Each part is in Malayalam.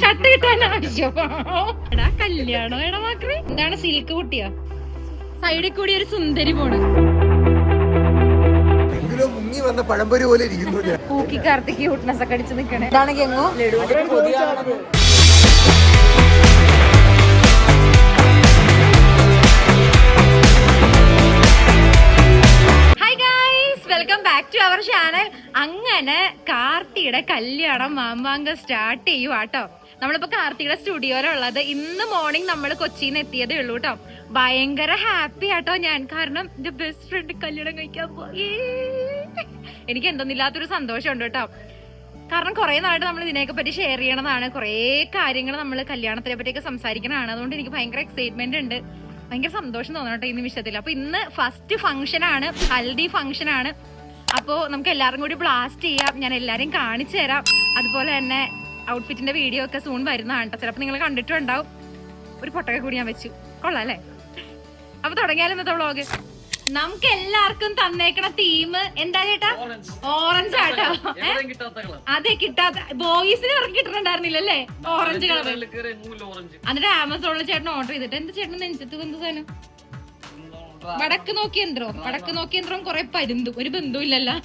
ഷർട്ട് കിട്ടാൻ ആവശ്യം കല്യാണോ എടാ മാക്രി? എന്താണ് സിൽക്ക് കുട്ടിയാ? സൈഡിൽ കൂടി ഒരു സുന്ദരി പോണ്. എങ്കിലോ മുങ്ങി വന്ന പഴംപൊരി പോലെ ഇരിക്കുന്നു ഞാൻ. പൂക്കി കാർത്തിക്ക് ക്യൂട്ട്നെസ് ഒക്കെ അടിച്ച് നിക്കണേ. ഇതാണ് hi guys welcome back to our channel അങ്ങനെ കാർത്തിയുടെ കല്യാണം മാമ്പാങ്ക സ്റ്റാർട്ട് ചെയ്യുവാട്ടോ. നമ്മളിപ്പോ കാർത്തിയുടെ സ്റ്റുഡിയോയിലുള്ളത് ഇന്ന് മോർണിംഗ് നമ്മൾ കൊച്ചിയിൽ നിന്ന് എത്തിയതേ ഉള്ളൂ കേട്ടോ ഭയങ്കര ഹാപ്പി ആട്ടോ ഞാൻ. കാരണം എന്റെ ബെസ്റ്റ് ഫ്രണ്ട് കല്യാണം കഴിക്കാൻ പോയി. എനിക്ക് എന്തൊന്നില്ലാത്തൊരു സന്തോഷമുണ്ട് കേട്ടോ കാരണം കുറെ നാളായിട്ട് നമ്മൾ ഇതിനെയൊക്കെ പറ്റി ഷെയർ ചെയ്യണതാണ്. കുറേ കാര്യങ്ങൾ നമ്മൾ കല്യാണത്തിനെ പറ്റിയൊക്കെ സംസാരിക്കണതാണ്. അതുകൊണ്ട് എനിക്ക് ഭയങ്കര എക്സൈറ്റ്മെന്റ് ഉണ്ട്. ഭയങ്കര സന്തോഷം തോന്നട്ടെ ഈ നിമിഷത്തിൽ. അപ്പൊ ഇന്ന് ഫസ്റ്റ് ഫംഗ്ഷൻ ആണ് ഹൽദി ഫംഗ്ഷൻ ആണ്. അപ്പോൾ നമുക്ക് എല്ലാവരും കൂടി ബ്ലാസ്റ്റ് ചെയ്യാം. ഞാൻ എല്ലാവരെയും കാണിച്ചു തരാം. അതുപോലെ തന്നെ ഔട്ട്ഫിറ്റിന്റെ വീഡിയോ ഒക്കെ സൂൺ വരുന്നതാണ് കേട്ടോ. ചിലപ്പോൾ നിങ്ങൾ കണ്ടിട്ടുണ്ടാവും. ഒരു പൊട്ടൊക്കെ കൂടി ഞാൻ വെച്ചു. കൊള്ളാം അല്ലേ? അപ്പൊ തുടങ്ങിയാലും ഇന്നത്തെ വ്ളോഗ് നമുക്ക് എല്ലാവർക്കും തന്നേക്കണ തീം എന്താ ചേട്ടാ? ഓറഞ്ച് ആട്ടോ അതെ കിട്ടാത്ത. ബോയ്സിന് ഇറക്കി കിട്ടുന്നുണ്ടായിരുന്നില്ലല്ലേ ഓറഞ്ച് കളർ എന്നിട്ട് ആമസോണിൽ ചേട്ടൻ ഓർഡർ ചെയ്തിട്ട് എന്ത് ചേട്ടൻ നെഞ്ചത്ത് എന്ത് സാധനം? വടക്ക് നോക്കിയന്ത്രോ? വടക്ക് നോക്കിയന്ത്രം കുറെ പരുന്തു ഒരു ബന്ധവും ഇല്ലല്ലോ.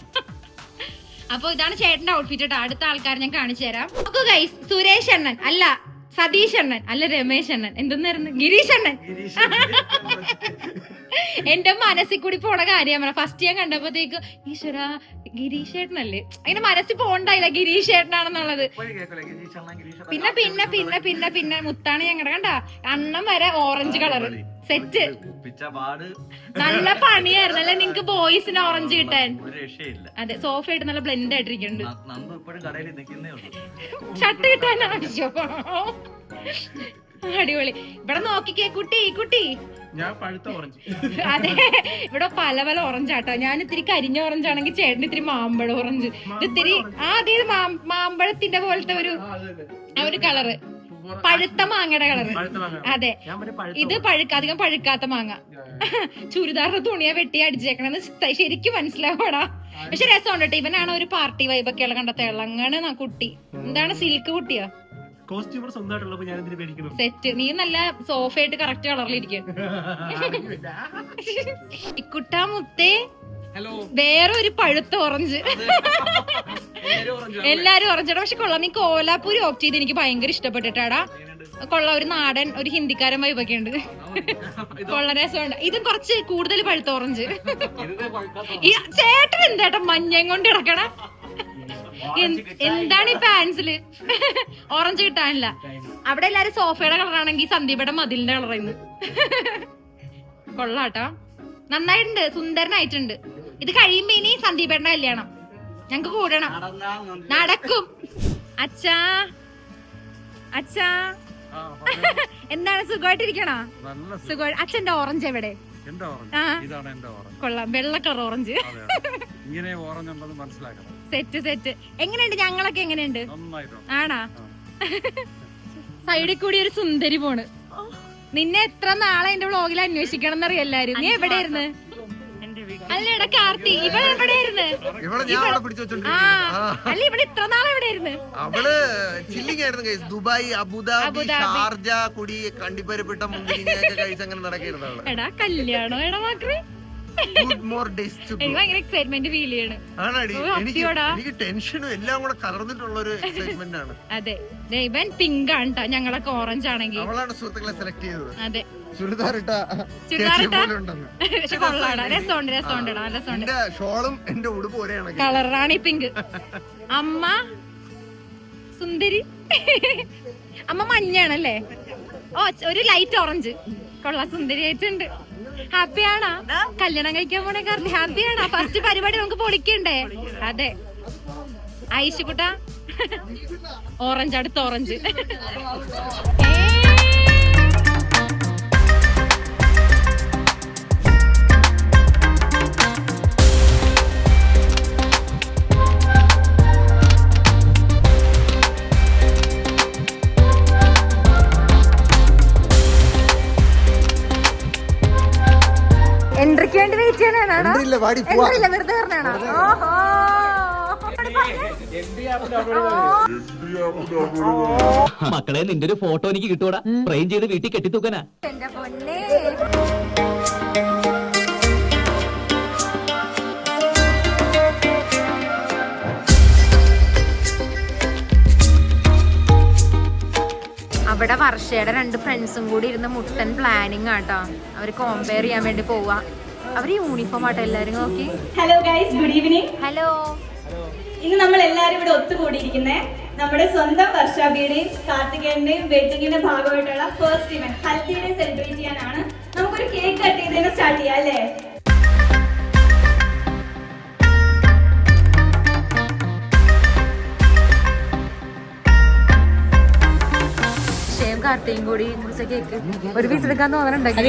അപ്പൊ ഇതാണ് ചേട്ടന്റെ ഔട്ട്ഫിറ്റ് കേട്ടോ അടുത്ത ആൾക്കാർ ഞാൻ കാണിച്ചു തരാം. നോക്കൂ ഗൈസ് സുരേഷ് അണ്ണൻ അല്ല സതീഷ് അണ്ണൻ അല്ല രമേശ് അണ്ണൻ. എന്തെന്നായിരുന്നു ഗിരീഷ് അണ്ണൻ. എന്റെ മനസ്സിൽ കൂടി പോണ കാര്യം ഫസ്റ്റ് ഞാൻ കണ്ടപ്പോഴത്തേക്ക് ഈശ്വര ഗിരീഷ് ചേട്ടനല്ലേ അങ്ങനെ മനസ്സിൽ പോണ്ടായില്ല ഗിരീഷ് ചേട്ടനാണെന്നുള്ളത് പിന്നെ പിന്നെ പിന്നെ പിന്നെ പിന്നെ മുത്താണ് ഞങ്ങളുടെ കണ്ട? അണ്ണം വരെ ഓറഞ്ച് കളർ സെറ്റ് നല്ല പണിയായിരുന്നു. അല്ലെ നിങ്ങക്ക് ബോയ്സിന് ഓറഞ്ച് കിട്ടാൻ. അതെ സോഫ ആയിട്ട് നല്ല ബ്ലെൻഡ് ആയിട്ടിരിക്കുന്നുണ്ട്. ഷർട്ട് കിട്ടാൻ ആവശ്യം അടിപൊളി. ഇവിടെ നോക്കിക്കേ കുട്ടി കുട്ടി. ഞാൻ പഴുത്ത ഓറഞ്ച് അതെ ഇവിടെ പല പല ഓറഞ്ച് ആട്ടോ. ഞാൻ ഇത്തിരി കരിഞ്ഞ ഓറഞ്ച് ആണെങ്കിൽ ചേട്ടൻ ഇത്തിരി മാമ്പഴ ഓറഞ്ച് ഇത്തിരി ആ അതെ മാമ്പഴത്തിന്റെ പോലത്തെ ഒരു ആ ഒരു കളറ് പഴുത്ത മാങ്ങയുടെ കളറ് അതെ. ഇത് പഴുക്ക അധികം പഴുക്കാത്ത മാങ്ങ. ചുരിദാറിന്റെ തുണിയെ വെട്ടി അടിച്ചേക്കണെന്ന് ശരിക്കും മനസ്സിലാവടാ. പക്ഷെ രസമുണ്ട് കേട്ടോ ഇവനാണ് ഒരു പാർട്ടി വൈബൊക്കെയുള്ള കണ്ട തിളങ്ങാണ് കുട്ടി. എന്താണ് സിൽക്ക് കുട്ടിയാ? കോസ്റ്റ്യൂമർ സ്വന്തമായിട്ടുള്ളപ്പോ ഞാൻ എന്തിനു പേടിക്കണം സെറ്റ്. നീ നല്ല സോഫയായിട്ട് കറക്റ്റ് കളറിലിരിക്കും ഇക്കുട്ടാ മുത്തേ. ഹലോ വേറെ ഒരു പഴുത്ത ഓറഞ്ച് എല്ലാരും ഓറഞ്ചാടാ പക്ഷെ കൊള്ളാം. നീ കോലാപ്പൂരി ഓപ്റ്റ് ചെയ്ത് എനിക്ക് ഭയങ്കര ഇഷ്ടപ്പെട്ടിട്ടാടാ. കൊള്ള. ഒരു നാടൻ ഒരു ഹിന്ദിക്കാരൻ വൈബൊക്കെ ഉണ്ട് കൊള്ള. രസമുണ്ട്. ഇതും കുറച്ച് കൂടുതൽ പഴുത്ത ഓറഞ്ച് ഈ ചേട്ടൻ എന്താ മഞ്ഞയും കൊണ്ട് കിടക്കണ എന്താണ് ഈ പാൻസിൽ ഓറഞ്ച് കിട്ടാനില്ല. അവിടെ എല്ലാരും സോഫയുടെ കളറാണെങ്കിൽ സന്ദീപയുടെ മതിലിന്റെ കളറായിരുന്നു. കൊള്ളാട്ടാ. നന്നായിട്ടുണ്ട്. സുന്ദരനായിട്ടുണ്ട്. ഇത് കഴിയുമ്പോ ഇനി സന്ദീപേട്ടന്റെ കല്യാണം. ഞങ്ങക്ക് കൂടണം. നടക്കും. അച്ഛാ. അച്ഛാ. എന്താണ്? സുഖമായിട്ടിരിക്കണോ? സുഖം. അച്ഛന്റെ ഓറഞ്ച് എവിടെ? കൊള്ളാം. വെള്ള കളർ ഓറഞ്ച്. ഇങ്ങനെ ഓറഞ്ച് ഉണ്ടെന്ന് മനസ്സിലാക്കണം. സെറ്റ് സെറ്റ് എങ്ങനെയുണ്ട്? ഞങ്ങളൊക്കെ എങ്ങനെയുണ്ട്? നന്നായിട്ടുണ്ട്. ആണാ? സൈഡിൽ കൂടി ഒരു സുന്ദരി പോണ്. നിന്നെ എത്ര നാളെ എന്റെ വ്ളോഗിൽ അന്വേഷിക്കണം എന്നറിയ എല്ലാരും? നീ എവിടെയായിരുന്നു? അല്ലടാ കാർത്തി ഇവിടെ എവിടെയായിരുന്നു? അല്ല ഇവിടെ ഇത്ര നാളെ എവിടെയായിരുന്നു? അവൾ ചില്ലിങ് ആയിരുന്നു. Dubai Abu Dhabi. ഷാർജ കുടി കണ്ടിപ്പരിപ്പെട്ട മുന്തിരിങ്ങയൊക്കെ കഴിച്ച് അങ്ങനെ നടക്കായിരുന്നു എടാ കല്യാണോ എടാ മാക്രി എനിക്ക് ഭയങ്കര എക്സൈറ്റ്മെന്റ് ഫീൽ ചെയ്യണ്. എനിക്ക് ടെൻഷനും എല്ലാം കൂടെ കലർന്നിട്ടുള്ള ഒരു എക്സൈറ്റ്മെന്റ് ആണ്. അതെ. ഇവൻ പിങ്ക് ആണ് ഞങ്ങളൊക്കെ ഓറഞ്ച് ആണെങ്കിൽ. അവളാണ് സുഹൃത്തുക്കളെ സെലക്ട് ചെയ്തത്. അതെ. കളറാണ് ഈ പിങ്ക് അമ്മ സുന്ദരി. അമ്മ മഞ്ഞാണല്ലേ ഓ ഒരു ലൈറ്റ് ഓറഞ്ച് കൊള്ളാ. സുന്ദരി ആയിട്ടുണ്ട് ഹാപ്പിയാണോ കല്യാണം കഴിക്കാൻ പോണേ കാരണം ഹാപ്പിയാണോ ഫസ്റ്റ് പരിപാടി നമുക്ക് പൊളിക്കണ്ടേ? അതെ. ഐശുക്കുട്ട ഓറഞ്ച് അടുത്ത ഓറഞ്ച് എൻട്രിക്ക് ഇല്ല വെറുതെ പറഞ്ഞാണോ? ഓഹോ. മക്കളെ നിന്റെ ഒരു ഫോട്ടോ എനിക്ക് കിട്ടൂടാ ഫ്രെയിം ചെയ്ത് വീട്ടിൽ കെട്ടിത്തൂക്കനാ. എന്റെ പൊന്നേ. അവിടെ വർഷയുടെ രണ്ട് ഫ്രണ്ട്സും കൂടി ഇരുന്ന് മുട്ടൻ പ്ലാനിങ് ആട്ടോ അവർ കോമ്പയർ ചെയ്യാൻ വേണ്ടി പോവാ. അവർ യൂണിഫോം ആട്ടോ എല്ലാരും നോക്കി hello guys good evening hello ഇന്ന് നമ്മൾ എല്ലാരും ഇവിടെ ഒത്തുകൂടിയിരിക്കുന്നത് നമ്മുടെ സ്വന്തം വർഷാബിയുടെയും കാർത്തികേയന്റെയും വെഡിങ്ങിന്റെ ഭാഗമായിട്ടുള്ള first event haldi day celebrate ചെയ്യാനാണ് നമുക്കൊരു കേക്ക് കട്ട് ചെയ്തതിനെ സ്റ്റാർട്ട് ചെയ്യാം അല്ലേ? കാർത്തിയും കൂടി മുറിച്ച കേക്ക് ഒരു പീസ് എടുക്കാൻ തോന്നലുണ്ടെങ്കിൽ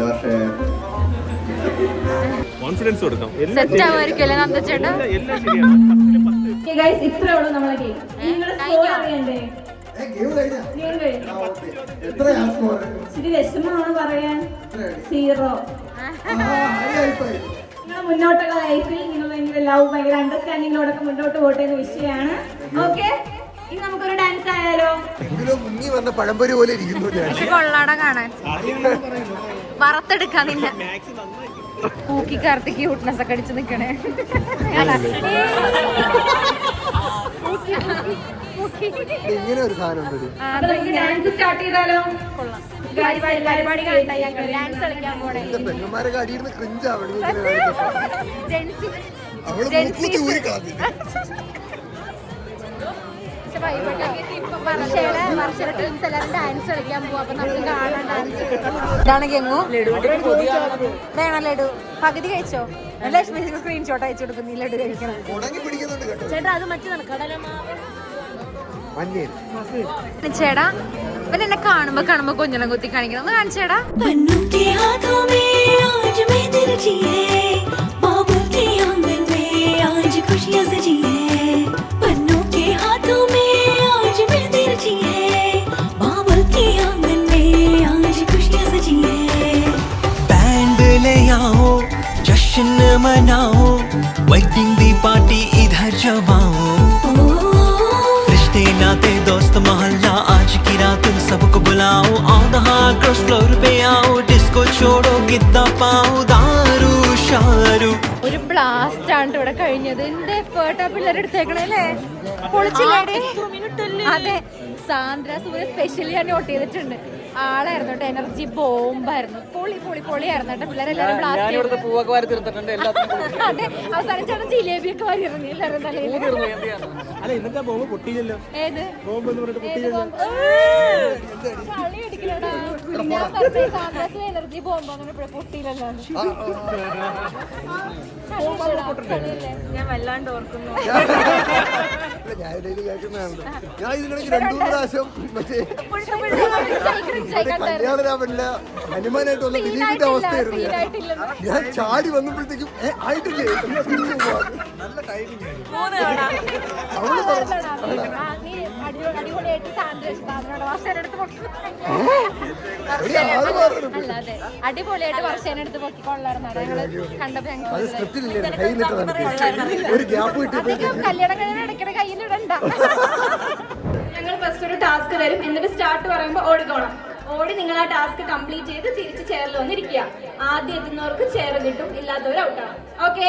പക്ഷേ കോൺഫിഡൻസ് കൊടുക്കാം സെറ്റ് ആവുമായിരിക്കും ഇത്രേ ഉള്ളൂ നമ്മളെ ഗെയിം നിങ്ങൾ സ്കോർ അറിയണ്ടേ? ഇച്ചിരി വിഷമമാണ് പറയാൻ. സീറോ നിങ്ങളുടെ മുന്നോട്ടുള്ള ലൈഫിൽ നിങ്ങൾ ഭയങ്കര ലവ് ഭയങ്കര അണ്ടർസ്റ്റാൻഡിങ്ങിലോടൊക്കെ മുന്നോട്ട് പോട്ടെ എന്ന് വിഷയമാണ് ഓക്കെ ഇനി നമുക്കൊരു ഡാൻസ് ആയാലോ? എങ്കിലും മുങ്ങി വന്ന പഴംപൊരി പോലെ ഇരിക്കുന്നു ഞാൻ. കൊള്ളാട കാണാൻ. വറുത്തെടുക്കാൻ നിന്ന. പൂക്കി കാർത്തിക്ക് ക്യൂട്ട്നെസ് ഒക്കെ അടിച്ചു നിക്കണേ. ഇങ്ങനെ ഒരു സാധനം ഉണ്ട് ഡാൻസ് സ്റ്റാർട്ട് ചെയ്താലോ? പെണ്ണുമാരൊക്കെ അടിയിരുന്ന് ക്രിഞ്ച് അവിടെ ജെൻസി അവൾ ഊരി കളഞ്ഞു വേണം ലഡു പകുതി കഴിച്ചോ ലക്ഷ്മി സ്ക്രീൻഷോട്ട് അയച്ചു കൊടുക്കും നീ ലഡു കഴിക്കണം ഉണങ്ങി പിടിക്കുന്നുണ്ട് കേട്ടോ ചേട്ടാ അത് മറ്റു കടലമാവ് മഞ്ഞേൻ ചേടാ ഇവൻ എന്നെ കാണുമ്പോ കാണുമ്പോ കുഞ്ഞിളം കുത്തി കാണിക്കണം ഒന്ന് കാണിച്ചേടാ पन्नों के हाथों जश्न मनाओ वेडिंग दी पार्टी इधर जमाओ रिश्ते नाते दोस्त मोहल्ला आज की रात तुम सबको बुलाओ on the heart cross floor पे आओ डिस्को छोड़ो गिद्दा पाओ दारू शारू ഒരു ബ്ലാസ്റ്റ് ആണ് ഇവിടെ കഴിഞ്ഞത് എന്റെ എഫേർട്ട് ആ പിള്ളേർ എടുത്തേക്കണേ അല്ലേ പൊളിച്ചില്ലേ അതെ സാന്ദ്ര സൂര്യ സ്പെഷ്യലി ഞാൻ നോട്ട് ചെയ്തിട്ടുണ്ട് ആളായിരുന്നു കേട്ടോ. എനർജി ബോംബായിരുന്നു പൊളി പൊളി പൊളിയായിരുന്നു കേട്ടോ. പിള്ളേരെല്ലാരും ബ്ലാസ്റ്റ് അതെ. അവസാനം ചേട്ടൻ ജിലേബിയൊക്കെ വാരി ഇറങ്ങി എല്ലാവരും തലയിൽ. അല്ല ഇന്നത്തെ ബോംബ് പൊട്ടിയില്ലല്ലോ. ഏത്? അടിക്കലടാ. ഞാൻ പറഞ്ഞ എനർജി ബോംബ് അങ്ങനെ പൊട്ടിയില്ലല്ലോ. ഞാൻ വല്ലാണ്ട് ഓർക്കുന്നു. ഞാൻ ഇതിൽ കേൾക്കുന്നതാണ് ഞാൻ ഇതിനിടയ്ക്ക് രണ്ടു മൂന്ന് പ്രാവശ്യം മറ്റേ മറ്റേ കല്യാണരാമല്ല ഹനുമാനായിട്ട് വന്ന ദിലീപിന്റെ അവസ്ഥയായിരുന്നു ഞാൻ. ഞാൻ ചാടി വന്നപ്പോഴത്തേക്കും ഏ, ആയിട്ടില്ലേ? എന്നാ തിരിച്ചു പോവാം. നല്ല ടൈമിംഗ് അവൾ പറഞ്ഞു ആ, അടിപൊളിയായിട്ട് വർഷേനെടുത്ത് ഞങ്ങൾ കണ്ടപ്പോ കല്യാണം കഴിഞ്ഞ ഇടയ്ക്കിടെ കയ്യിലിടണ്ട. ഞങ്ങൾ ഫസ്റ്റ് ഒരു ടാസ്ക് തരും എന്നിട്ട് സ്റ്റാർട്ട് പറയുമ്പോൾ ഓടിക്കോണം ഓടി നിങ്ങൾ ആ ടാസ്ക് കംപ്ലീറ്റ് ചെയ്ത് തിരിച്ച് ചെയറിൽ വന്നിരിക്കുക. ആദ്യം എത്തുന്നവർക്ക് ചെയർ കിട്ടും. ഇല്ലാത്തവർ ഔട്ടാണ് okay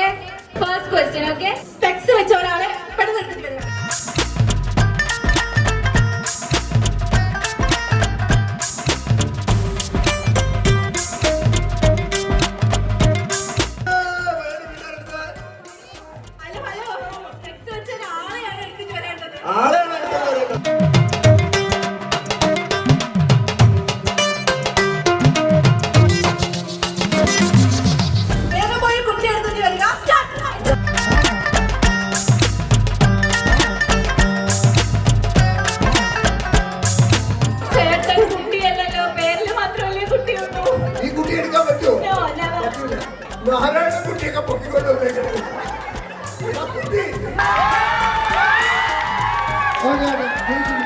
first question okay specs വെച്ച ഒരാളെ പെട്ടെന്ന് あれ？ഓക്കേ,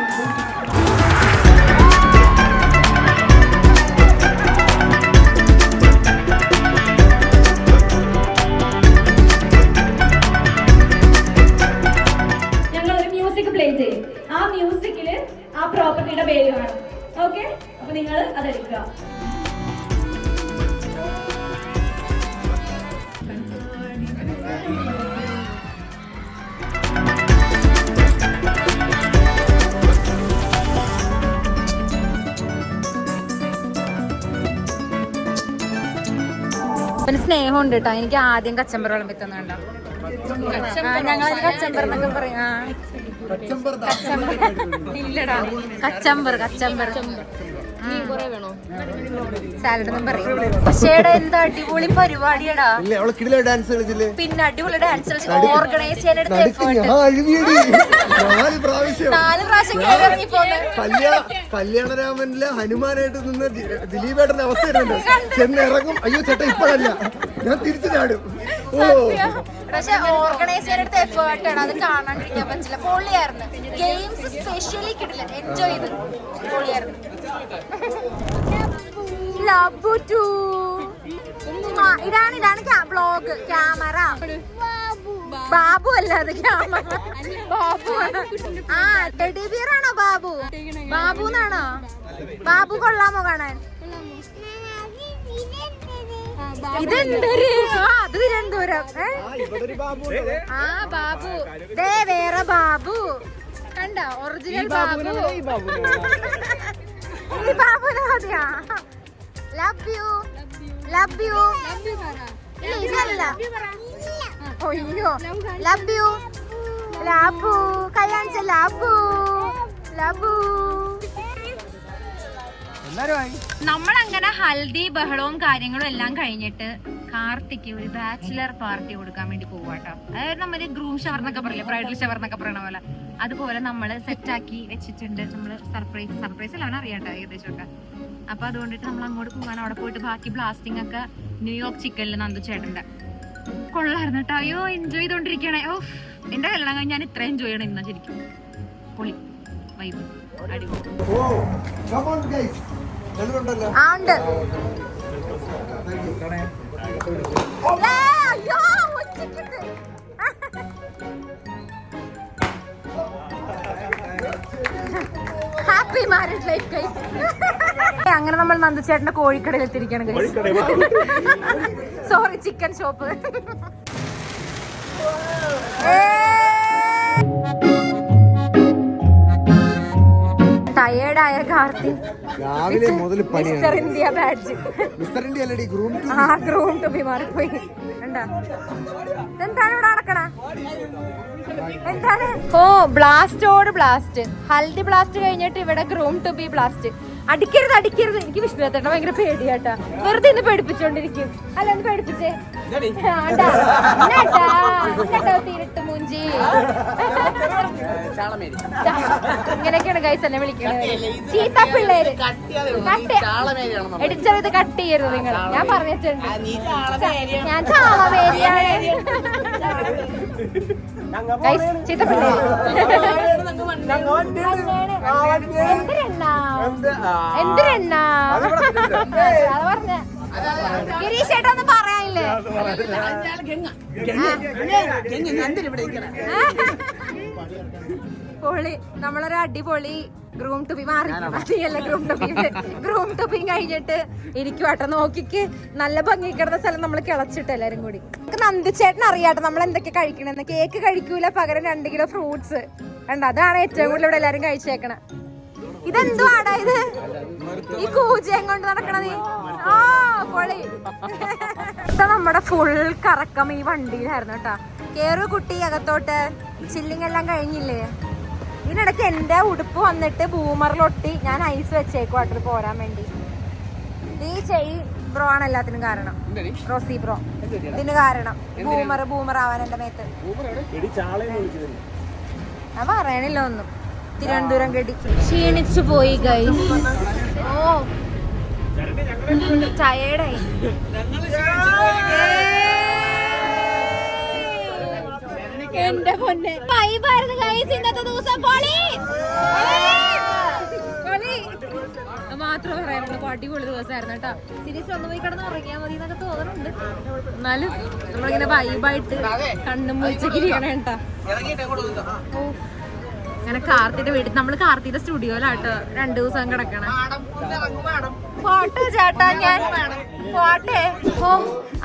അവന് സ്നേഹമുണ്ട് കേട്ടോ എനിക്ക് ആദ്യം കച്ചമ്പർ വിളമ്പിത്തന്നെ കണ്ടോ ഞങ്ങൾ കച്ചമ്പർ എന്നൊക്കെ പറയും. ആ. ഇല്ലടാ. കച്ചമ്പർ കച്ചമ്പർ. എന്താ അടിപൊളി പരിപാടിയടാ. ഡാൻസ് കളിച്ചില്ലേ? പിന്നെ അടിപൊളി ഡാൻസ് ഓർഗനൈസ് കല്യാണരാമനിലെ ഹനുമാനായിട്ട് നിന്ന് ദിലീപേട്ടന്റെ അവസ്ഥ വരുന്നുണ്ട്. ചെന്ന് ഇറങ്ങും. അയ്യോ ചേട്ടാ ഇപ്പഴല്ല. ഞാൻ തിരിച്ചു ചാടും. ഓ. പക്ഷെ ഓർഗനൈസ് ചെയ്യാനെടുത്ത എഫേർട്ടാണ് അത് കാണാണ്ടിരിക്കാൻ പറ്റില്ല. പൊളിയായിരുന്നു ഗെയിംസ് സ്പെഷ്യലി കിട്ടില്ല. എൻജോയ് ചെയ്ത്. ടു ഇതാണ് ഇതാണ് ബ്ലോഗ് ക്യാമറ ബാബു അല്ല അത് ക്യാമറ ബാബു. ആ ടെഡി ബിയർ ആണോ ബാബു? ബാബു എന്നാണോ? ബാബു കൊള്ളാമോ കാണാൻ? ഇതെന്തൊരു? അത് തിരുവനന്തപുരം? ആ ബാബു. ദേ വേറെ ബാബു. കണ്ട? ഒറിജിനൽ ബാബു. ഈ you. Love you. Love love you ഇല്ല ഇതല്ല ഒയ്യോ ലവ് യു ലാബു കല്യാണിച്ച ലാബു ലബു നമ്മളങ്ങനെ ഹൽദി ബഹളവും കാര്യങ്ങളും എല്ലാം കഴിഞ്ഞിട്ട് കാർത്തിക്ക് ഒരു ബാച്ചിലർ പാർട്ടി കൊടുക്കാൻ വേണ്ടി പോവാട്ടോ. അതായത് നമ്മൾ ഗ്രൂം ഷവർ എന്നൊക്കെ പറയില്ലേ? ബ്രൈഡൽ ഷവർ എന്നൊക്കെ പറയണ പോലെ. അതുപോലെ നമ്മൾ സെറ്റാക്കി വെച്ചിട്ടുണ്ട്. നമ്മൾ സർപ്രൈസ് സർപ്രൈസ് അല്ല അവനെ അറിയാട്ടോ ഏകദേശം ഒക്കെ. അപ്പൊ അതുകൊണ്ടിട്ട് നമ്മൾ അങ്ങോട്ട് പോകാൻ അവിടെ പോയിട്ട് ബാക്കി ബ്ലാസ്റ്റിംഗ് ഒക്കെ ന്യൂയോർക്ക് ചിക്കനിൽ നന്ദു ചേട്ടന്റെ. കൊള്ളായിരുന്നു കേട്ടോ. അയ്യോ എൻജോയ് ചെയ്തോണ്ടിരിക്കണേ. ഓ എന്റെ കല്യാണം കഴിഞ്ഞ് ഞാൻ ഇത്ര എൻജോയ് ചെയ്യണം ഇന്നാ ശരിക്കും. പൊളി. വൈബ്. അടിപൊളി. ആ ഉണ്ട്. ഹാപ്പി മാരേജ് ലൈഫ് ഗൈസ് അങ്ങനെ നമ്മൾ നന്ദിച്ചേട്ടന്റെ കോഴിക്കടയിൽ എത്തിയിരിക്കണം സോറി ചിക്കൻ ഷോപ്പ് ടയേർഡായ കാർത്തി. രാവിലെ മുതൽ mister India badge mister India അല്ലടി ഗ്രൂം ടു ആ ഗ്രൂം ടു ബി മാറിപ്പോയി. എന്താ എന്താണ് ഇവിടെ നടക്കണ? എന്താണ്? ഓ ബ്ലാസ്റ്റോട് ബ്ലാസ്റ്റ്. ഹൽദി ബ്ലാസ്റ്റ് കഴിഞ്ഞിട്ട് ഇവിടെ ഗ്രൂം ടു ബി ബ്ലാസ്റ്റ്. അടിക്കരുത് അടിക്കരുത്. എനിക്ക് വിഷ്ണുത്തേട്ട ഭയങ്കര പേടിയാട്ടാ. വെറുതെ ഇന്ന് പേടിപ്പിച്ചോണ്ടിരിക്കും. അല്ല ഒന്ന് പേടിപ്പിച്ചേ. തീരിട്ട് മൂഞ്ചി. ഇങ്ങനെയൊക്കെയാണ് ഗൈസ് എന്നെ വിളിക്കണത് ചീത്ത പിള്ളേര്. എടിച്ചത് കട്ട് ചെയ്യരുത് നിങ്ങൾ. ഞാൻ പറഞ്ഞിട്ടുണ്ട്. ഞാൻ ചാളമേരിയാണ്. പറഞ്ഞ ഗിരീഷ് ചേട്ടാ ഒന്നും പറയാനില്ലേ പൊളി നമ്മളൊരു അടിപൊളി ഗ്രൂം ടു ബി മാറി. മതിയല്ല groom to be groom to be കഴിഞ്ഞിട്ട് കേട്ടോ നോക്കിക്ക്. നല്ല ഭംഗി കിടന്ന സ്ഥലം നമ്മൾ കിളച്ചിട്ട് എല്ലാരും കൂടി. നമുക്ക് നന്ദിച്ചേട്ടൻ അറിയാട്ടോ നമ്മൾ എന്തൊക്കെ കഴിക്കണെന്ന്. കേക്ക് കഴിക്കൂല പകരം രണ്ട് കിലോ ഫ്രൂട്ട്സ് കണ്ട? അതാണ് ഏറ്റവും കൂടുതൽ ഇവിടെ എല്ലാരും കഴിച്ചേക്കണ. ഇതെന്തോ ഇത്? ഈ കൂജയും കൊണ്ട് നടക്കണ നീ? ആ പൊളി. ഇതാ നമ്മുടെ ഫുൾ കറക്കം ഈ വണ്ടിയിലായിരുന്നു കേട്ടാ. കേറു കുട്ടി അകത്തോട്ട്. ചില്ലിങ് എല്ലാം കഴിഞ്ഞില്ലേ? ഇതിനിടയ്ക്ക് എന്റെ ഉടുപ്പ് വന്നിട്ട് ബൂമറിലൊട്ടി ഞാൻ ഐസ് വെച്ചേക്കുവാട്ടിൽ പോരാൻ വേണ്ടി. ഈ ചെയ് ബ്രോ ആണ് എല്ലാത്തിനും കാരണം. റോസി ബ്രോ ഇതിന് കാരണം. ബൂമർ ബൂമർ ആവാൻ എന്റെ മേത്ത്. ഞാൻ പറയണില്ല ഒന്നും. തിരുവനന്തപുരം കെടി ക്ഷീണിച്ചു പോയി ഗൈ ഓ ടയേർഡായി എന്റെ പൊന്നെ. വൈബായിരുന്നു ഗൈസ് ഇന്നത്തെ ദിവസം പൊളി. മാത്രം പറയാനുള്ളൂ അടിപൊളി ദിവസമായിരുന്നു കേട്ടോ. സീരീസ് വന്നു പോയി കിടന്ന് ഉറങ്ങിയാൽ മതി എന്നൊക്കെ തോന്നുന്നുണ്ട്. എന്നാലും നമ്മളിങ്ങനെ വൈബായിട്ട് കണ്ണും മുഴിച്ചൊക്കെ ഇരിക്കണം കേട്ടോ ഓ. അങ്ങനെ കാർത്തിയുടെ വീട്ടിൽ നമ്മൾ കാർത്തിയുടെ സ്റ്റുഡിയോയിലാട്ടോ രണ്ടു ദിവസം കിടക്കണം. ഫോട്ടോ ചേട്ടാ ഞാൻ പോട്ടെ ഓ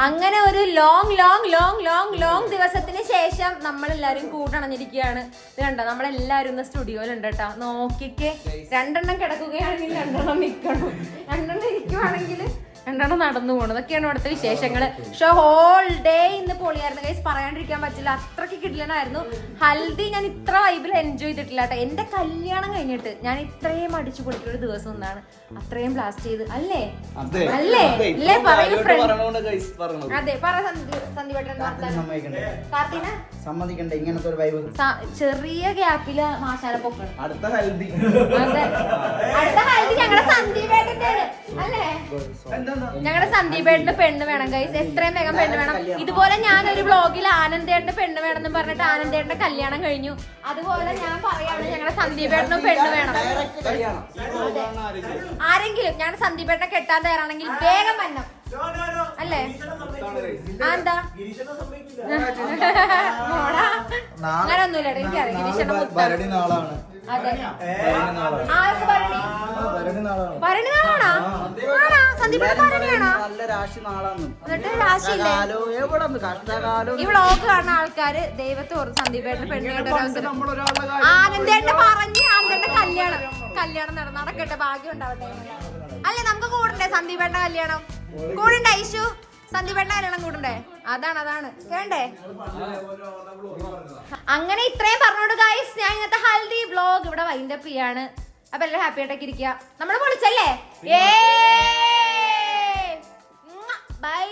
അങ്ങനെ ഒരു long long long long long ദിവസത്തിന് ശേഷം നമ്മളെല്ലാരും കൂട്ടണഞ്ഞിരിക്കുകയാണ്. ഇത് കണ്ടോ? നമ്മളെല്ലാരും ഇന്ന് സ്റ്റുഡിയോയിലുണ്ട് കേട്ടോ. നോക്കിക്കേ. രണ്ടെണ്ണം കിടക്കുകയാണെങ്കിൽ രണ്ടെണ്ണം നിൽക്കണം രണ്ടെണ്ണം ഇരിക്കുവാണെങ്കിൽ രണ്ടെണ്ണം നടന്നു പോകണം അതൊക്കെയാണ് ഇവിടുത്തെ വിശേഷങ്ങൾ പക്ഷെ ഹോൾ ഡേ ഇന്ന് പൊളിയായിരുന്നു. കൈസ് പറയാണ്ടിരിക്കാൻ പറ്റില്ല. അത്രയ്ക്ക് കിടിലനായിരുന്നു. ഹൽദി ഞാൻ ഇത്ര വൈബിൽ എൻജോയ് ചെയ്തിട്ടില്ല കേട്ടോ എന്റെ കല്യാണം കഴിഞ്ഞിട്ട് ഞാൻ ഇത്രയും അടിച്ചു പൊളിക്കുന്ന ഒരു ദിവസം ഒന്നാണ് അത്രയും ബ്ലാസ്റ്റ് ചെയ്ത്. അല്ലേ? അല്ലേ? അല്ലേ? പറയൂ അതെ. പറ സന്ദീപേട്ടൻ കാർത്തിന? സമ്മതിക്കണ്ടേ ഇങ്ങനത്തെ ഒരു വൈബ് ചെറിയ ഗ്യാപ്പിൽ മാശാല പൊക്കണം അടുത്ത ഹൽദി. അതെ. അടുത്ത ഹൽദി ഞങ്ങളുടെ സന്ദീപേട്ടന്റെ അല്ലേ? ഞങ്ങളുടെ സന്ദീപേട്ടന്റെ പെണ്ണ് വേണം ഗൈസ് എത്രയും വേഗം പെണ്ണ് വേണം. ഇതുപോലെ ഞാൻ ഒരു വ്ളോഗിൽ ആനന്ദേട്ടന്റെ പെണ്ണ് വേണം എന്ന് പറഞ്ഞിട്ട് ആനന്ദേട്ടന്റെ കല്യാണം കഴിഞ്ഞു. അതുപോലെ ഞാൻ പറയാണ് ഞങ്ങളുടെ സന്ദീപേട്ടനും പെണ്ണ് വേണം. ആരെങ്കിലും ഞങ്ങളുടെ സന്ദീപേട്ടനെ കെട്ടാൻ തയ്യാറാണെങ്കിൽ വേഗം വരണം. അല്ലേ? ആ, എന്താ. അങ്ങനൊന്നുമില്ല എനിക്കറിയാം നാളാണ്. സന്ദീപേട്ടൻ ഈ വ്ളോഗ് കാണുന്ന ആൾക്കാര് ദൈവത്തെ ഓർത്ത് സന്ദീപേട്ടന് പെണ്ണുകേട്ട ഒരു അവസരം ആനന്ദേട്ട പറഞ്ഞ് ആനന്ദേട്ട കല്യാണം കല്യാണം നടന്നു. നടക്കട്ടെ ഭാഗ്യം ഉണ്ടാവട്ടെ. അല്ലേ നമുക്ക് കൂടണ്ടേ സന്ദീപേട്ട കല്യാണം? കൂടണ്ടേ ഐഷു സന്ധിപെണ്ണ അരണം കൂടണ്ടേ? അതാണ് അതാണ്. വേണ്ടേ അങ്ങനെ ഇത്രയും പറഞ്ഞോട് ഗായ്സ് ഞാൻ ഇന്നത്തെ ഹൽദി വ്ലോഗ് ഇവിടെ വൈൻഡ് അപ്പ് ചെയ്യാണ്. അപ്പൊ എല്ലാം ഹാപ്പി ആയിട്ടൊക്കെ ഇരിക്കുക. നമ്മൾ പൊളിച്ചല്ലേ? ഏ ബൈ